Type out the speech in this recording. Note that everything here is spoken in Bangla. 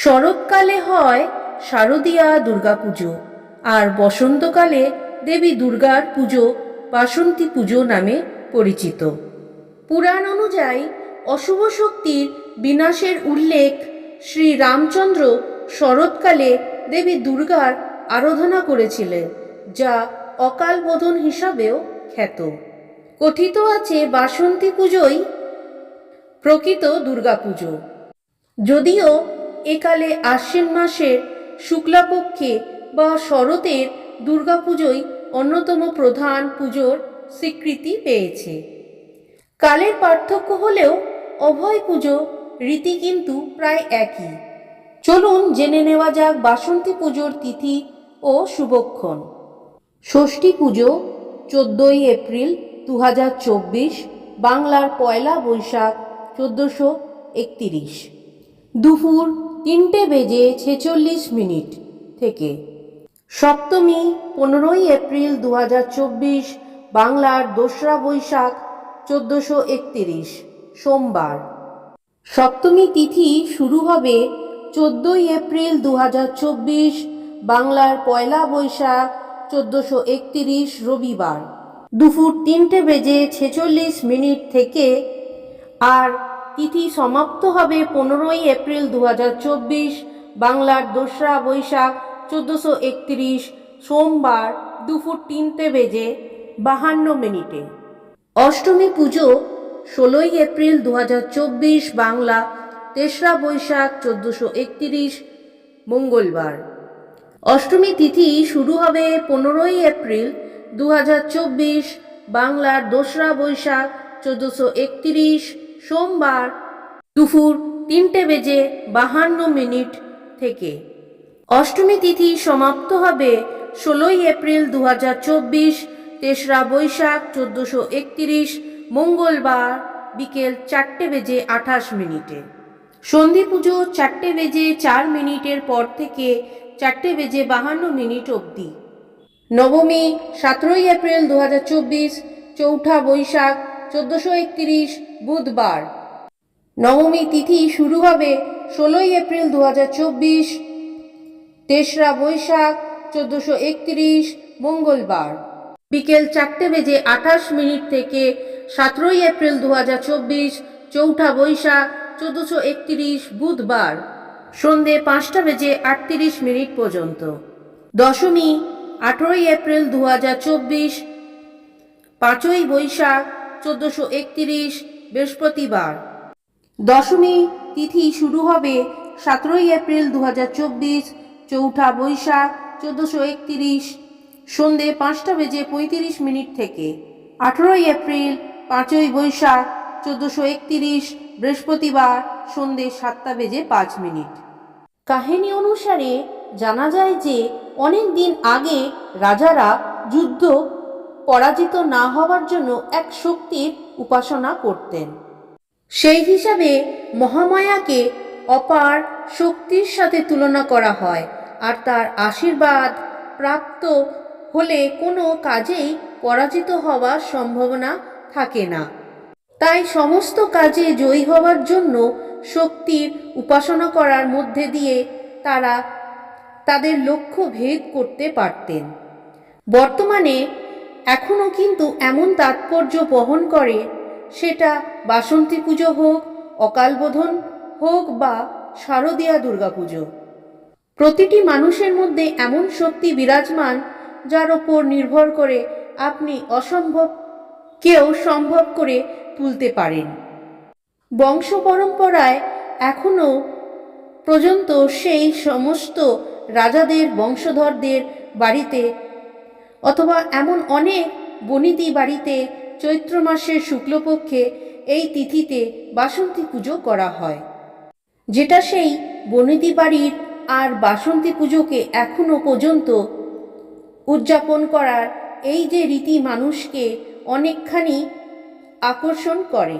শরৎকালে হয় শারদীয়া দুর্গাপুজো আর বসন্তকালে দেবী দুর্গার পুজো বাসন্তী পুজো নামে পরিচিত। পুরাণ অনুযায়ী অশুভ শক্তির বিনাশের উল্লেখ শ্রী রামচন্দ্র শরৎকালে দেবী দুর্গার আরাধনা করেছিলেন, যা অকাল বোধন হিসাবেও খ্যাত। কথিত আছে বাসন্তী পুজোই প্রকৃত দুর্গাপুজো। যদিও একালে আশ্বিন মাসের শুক্লাপক্ষে বা শরতের দুর্গাপুজোই অন্যতম প্রধান পুজোর স্বীকৃতি পেয়েছে। কালের পার্থক্য হলেও অভয় পুজো রীতি কিন্তু প্রায় একই। চলুন জেনে নেওয়া যাক বাসন্তী পুজোর তিথি ও শুভক্ষণ। ষষ্ঠী পুজো, চোদ্দোই এপ্রিল দু হাজার চব্বিশ, বাংলার পয়লা বৈশাখ চোদ্দোশো একতিরিশ। দুপুর তিনটে বেজে ছেচল্লিশ মিনিট থেকে। সপ্তমী, পনেরোই এপ্রিল দু হাজার চব্বিশ, বাংলার দোসরা বৈশাখ, চোদ্দোশো একতিরিশ, সোমবার। সপ্তমী তিথি শুরু হবে চোদ্দোই এপ্রিল দু হাজার চব্বিশ, বাংলার পয়লা বৈশাখ, চোদ্দোশো একতিরিশ, রবিবার। দুপুর তিনটে বেজে ছেচল্লিশ মিনিট থেকে আর তিথি সমাপ্ত হবে পনেরোই এপ্রিল দু হাজার চব্বিশ, বাংলার দোসরা বৈশাখ চোদ্দোশো সোমবার দুপুর তিনটে বেজে বাহান্ন মিনিটে। অষ্টমী পুজো, ষোলোই এপ্রিল দু হাজার চব্বিশ, বাংলা তেসরা বৈশাখ চোদ্দোশো মঙ্গলবার। অষ্টমী তিথি শুরু হবে পনেরোই এপ্রিল দু হাজার চব্বিশ, বাংলার দোসরা বৈশাখ চোদ্দোশো সোমবার দুপুর তিনটে বেজে বাহান্ন মিনিট থেকে। অষ্টমী তিথি সমাপ্ত হবে ষোলোই এপ্রিল দু হাজার চব্বিশ, তেসরা বৈশাখ চোদ্দোশো একতিরিশ, মঙ্গলবার বিকেল চারটে বেজে আঠাশ মিনিটে। সন্ধি পুজো চারটে বেজে চার মিনিটের পর থেকে চারটে বেজে বাহান্ন মিনিট অবধি। নবমী সতেরোই এপ্রিল দু হাজার চব্বিশ, চৌঠা বৈশাখ চোদ্দোশো একতিরিশ বুধবার। নবমী তিথি শুরু হবে ষোলোই এপ্রিল দু হাজার চব্বিশ। তেসরা বৈশাখ চোদ্দোশো একতিরিশ, মঙ্গলবার। বিকেল চারটে বেজে আঠাশ মিনিট থেকে সতেরোই এপ্রিল দু হাজার চব্বিশ, চৌঠা বৈশাখ চোদ্দোশো একতিরিশ, বুধবার। সন্ধে পাঁচটা বেজে আটত্রিশ মিনিট পর্যন্ত। দশমী, আঠেরোই এপ্রিল দু হাজার চব্বিশ। পাঁচই বৈশাখ চোদ্দোশো বৃহস্পতিবার। দশমী তিথি শুরু হবে সতেরোই এপ্রিল দু হাজার চব্বিশ, চৌঠা বৈশাখ চোদ্দোশো একতিরিশ, সন্ধে পাঁচটা বেজে পঁয়ত্রিশ মিনিট থেকে। আঠেরোই এপ্রিল পাঁচই বৈশাখ চোদ্দোশো একতিরিশ, বৃহস্পতিবার সন্ধে সাতটা বেজে পাঁচ মিনিট। কাহিনী অনুসারে জানা যায় যে অনেক দিন আগে রাজারা যুদ্ধ পরাজিত না হওয়ার জন্য এক শক্তির উপাসনা করতেন। সেই হিসাবে মহামায়াকে অপার শক্তির সাথে তুলনা করা হয় আর তার আশীর্বাদ প্রাপ্ত হলে কোনো কাজেই পরাজিত হওয়ার সম্ভাবনা থাকে না। তাই সমস্ত কাজে জয়ী হওয়ার জন্য শক্তির উপাসনা করার মধ্যে দিয়ে তারা তাদের লক্ষ্য ভেদ করতে পারতেন। বর্তমানে এখনও কিন্তু এমন তাৎপর্য বহন করে, সেটা বাসন্তী পুজো হোক অকালবোধন হোক বা শারদীয়া দুর্গাপুজো। প্রতিটি মানুষের মধ্যে এমন শক্তি বিরাজমান, যার ওপর নির্ভর করে আপনি অসম্ভব, কেউ সম্ভব করে তুলতে পারেন। বংশ পরম্পরায় এখনও পর্যন্ত সেই সমস্ত রাজাদের, বংশধরদের বাড়িতে অথবা এমন অনেক বনিতি বাড়িতে চৈত্র মাসের শুক্লপক্ষে এই তিথিতে বাসন্তী পুজো করা হয়। যেটা সেই বনিতি বাড়ির আর বাসন্তী পুজোকে এখনও পর্যন্ত উদযাপন করার এই যে রীতি মানুষকে অনেকখানি আকর্ষণ করে।